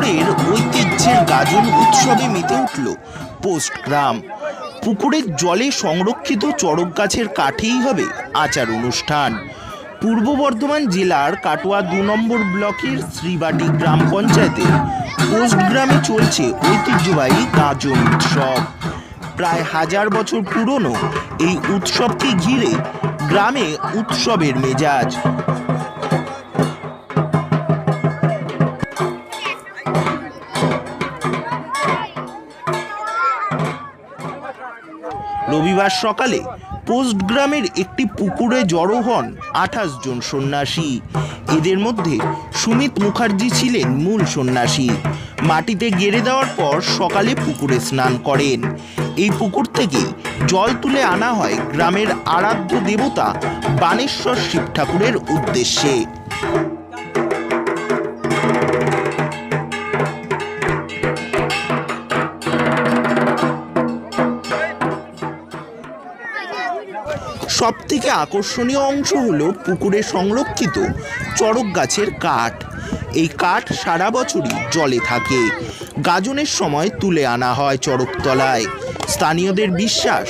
গাছের গাজন উৎসবে মেতে উঠল পোস্ট গ্রাম। পুকুরের জলে সংরক্ষিত চড়ক গাছের কাঠেই হবে আচার অনুষ্ঠান। পূর্ব বর্ধমান জেলার কাটোয়া দু নম্বর ব্লকের শ্রীবাটি গ্রাম পঞ্চায়েতে পোস্ট গ্রামে চলছে ঐতিহ্যবাহী গাজন উৎসব। প্রায় হাজার বছর পুরনো এই উৎসবকে ঘিরে গ্রামে উৎসবের মেজাজ। রবিবার সকালে পোস্ট গ্রামের একটি পুকুরে জড়ো হন আঠাশ জন সন্ন্যাসী। এদের মধ্যে সুমিত মুখার্জি ছিলেন মূল সন্ন্যাসী। মাটিতে গেড়ে দেওয়ার পর সকালে পুকুরে স্নান করেন। এই পুকুর থেকে জল তুলে আনা হয় গ্রামের আরাধ্য দেবতা বানেশ্বর শিব ঠাকুরের উদ্দেশ্যে। সব থেকে আকর্ষণীয় অংশ হলো পুকুরে সংরক্ষিত চড়ক গাছের কাঠ। এই কাঠ সারা বছরই জলে থাকে। গাজনের সময় তুলে আনা হয় চড়কতলায়। স্থানীয়দের বিশ্বাস,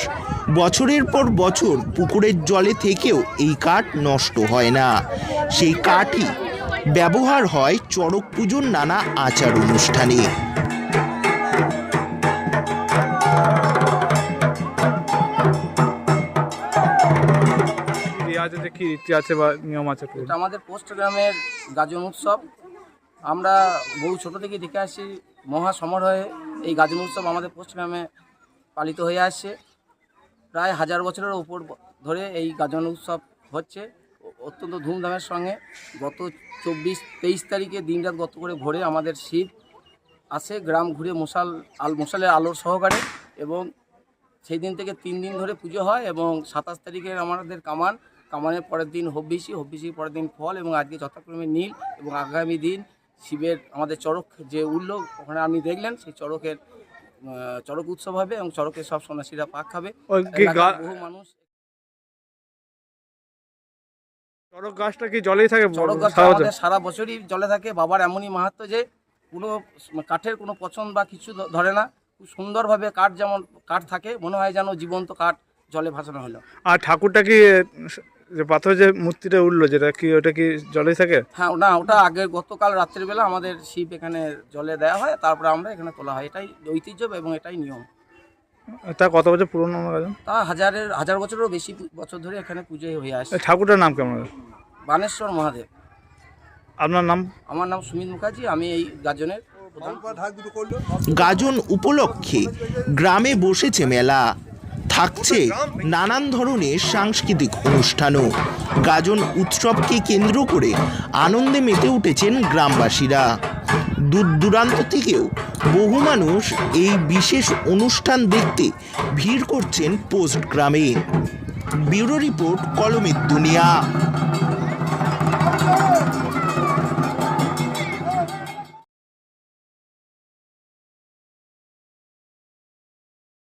বছরের পর বছর পুকুরের জলে থেকেও এই কাঠ নষ্ট হয় না। সেই কাঠই ব্যবহার হয় চড়ক পুজোর নানা আচার অনুষ্ঠানে। আছে যে কি রীতি আছে বা নিয়ম আছে এটা আমাদের পোস্ট গ্রামের গাজন উৎসব। আমরা বহু ছোট থেকে দেখে আসি, মহা সমারোহে এই গাজন উৎসব আমাদের পোস্ট গ্রামে পালিত হয়ে আসছে। প্রায় হাজার বছরের উপর ধরে এই গাজন উৎসব হচ্ছে। অত্যন্ত ধুমধামের সঙ্গে গত চব্বিশ তেইশ তারিখে দিনরাত গত করে ভোরে আমাদের শিব আসে গ্রাম ঘুরে মশাল আল, মশালের আলোর সহকারে এবং সেই দিন থেকে তিন দিন ধরে পুজো হয় এবং সাতাশ তারিখের আমাদের কামান কামানের পরের দিন হব্বিসি হব্বিসির পরের দিন ফল এবং আজকে যথাক্রমে নীল এবং আগামী দিন শিবের আমাদের চড়ক যে উঠল ওখানে আপনি দেখলেন সেই চড়কের চড়ক উৎসব হবে এবং চড়কের সব সন্ন্যাসীরা পাক খাবে। বহু মানুষ চড়ক গাছটা কি জলেই থাকে? চড়ক গাছটা আমাদের সারা বছরই জলে থাকে। বাবার এমনই মাহাত্ম যে কোনো কাঠের কোনো পছন্দ বা কিছু ধরে না। খুব সুন্দরভাবে কাঠ যেমন কাঠ থাকে মনে হয় যেন জীবন্ত কাঠ জলে ভাসানো হলো। আর ঠাকুরটা কি যে পাথর যে মূর্তিটা উঠল যেটা কি ওটা কি জলে থাকে? হ্যাঁ না ওটা আগে গতকাল রাত্রিবেলা আমাদের শিব এখানে জলে দেওয়া হয় তারপরে আমরা এখানে তোলা হয়। এটাই ঐতিহ্য এবং এটাই নিয়ম। তা কত বছর পুরনো তা হাজারের হাজার বছরেরও বেশি বছর ধরে এখানে পুজো হয়ে আসছে। এই ঠাকুরটার নাম কেমন বানেশ্বর মহাদেব। আপনার নাম? আমার নাম সুমিত মুখার্জি আমি এই গাজনের প্রধান। গাজন উপলক্ষে গ্রামে বসেছে মেলা। থাকছে নানান ধরনের সাংস্কৃতিক অনুষ্ঠানও। গাজন উৎসবকে কেন্দ্র করে আনন্দে মেতে উঠেছেন গ্রামবাসীরা। দূর দূরান্ত থেকেও বহু মানুষ এই বিশেষ অনুষ্ঠান দেখতে ভিড় করছেন পোস্ট গ্রামে। ব্যুরো রিপোর্ট কলমের দুনিয়া।